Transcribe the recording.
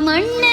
மண்ணு